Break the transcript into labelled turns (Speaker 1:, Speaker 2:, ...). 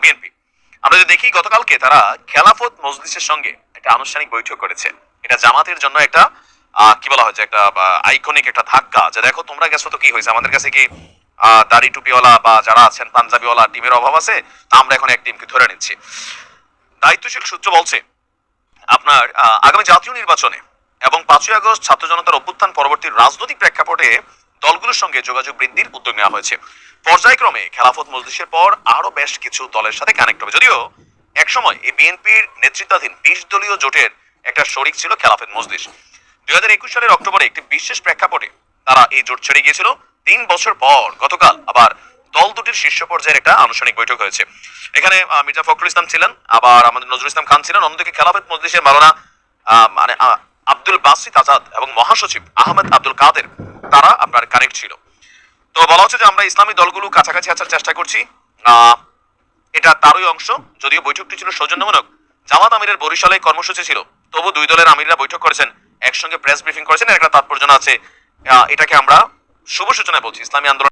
Speaker 1: BNP. আমরা যদি দেখি, গতকালকে তারা খেলাফত মজলিসের সঙ্গে একটা আনুষ্ঠানিক বৈঠক করেছে। এটা জামাতের জন্য একটা কি বলা হয়েছে একটা আইকনিক একটা ধাক্কা। যে দেখো, তোমরা গেছো তো কি হয়েছে? আমাদের কাছে কি দাড়ি টুপিওয়ালা বা যারা আছেন, পাঞ্জাবিওয়ালা টিমের অভাব আছে, তা আমরা এখন এক টিমকে ধরে নিচ্ছি। দায়িত্বশীল সূত্র বলছে, আপনার আগামী জাতীয় নির্বাচনে এবং পাঁচই আগস্ট ছাত্র জনতার অভ্যুত্থান পরবর্তী রাজনৈতিক প্রেক্ষাপটে দলগুলোর সঙ্গে যোগাযোগ বৃদ্ধির উদ্যোগ নেওয়া হয়েছে। পর্যায়ক্রমে খেলাফত মজলিসের পর আরও বেশ কিছু দলের সাথে কানেক্ট হবে। যদিও একসময় এই বিএনপির নেতৃত্বাধীন বিশ দলীয় জোটের একটা শরিক ছিল খেলাফত মজলিস। দুই হাজার একুশ সালের অক্টোবরে একটি বিশেষ প্রেক্ষাপটে তারা এই জোট ছেড়ে গিয়েছিল। তিন বছর পর গতকাল আবার দল দুটির শীর্ষ পর্যায়ের একটা আনুষ্ঠানিক বৈঠক হয়েছে। এখানে মির্জা ফখরুল ইসলাম ছিলেন, আবার আমাদের নজরুল ইসলাম খান ছিলেন। অন্যদিকে খেলাফত মজলিসের মালানা মানে বাসিত আজাদ এবং মহাসচিব আহমেদ আব্দুল কাদের, তারা আপনার কানেক্ট ছিল। তো বলা হচ্ছে যে আমরা ইসলামী দলগুলো কাছাকাছি আসার চেষ্টা করছি। এটা তারই অংশ, যদিও বৈঠকটি ছিল সৌজন্যমূলক। জামাত আমিরের বরিশালে কর্মসূচি ছিল, তবু দুই দলের আমিররা বৈঠক করেছেন, একসঙ্গে প্রেস ব্রিফিং করেছেন একটা তাৎপর্য আছে। এটাকে আমরা শুভ সূচনা বলছি, ইসলামী আন্দোলন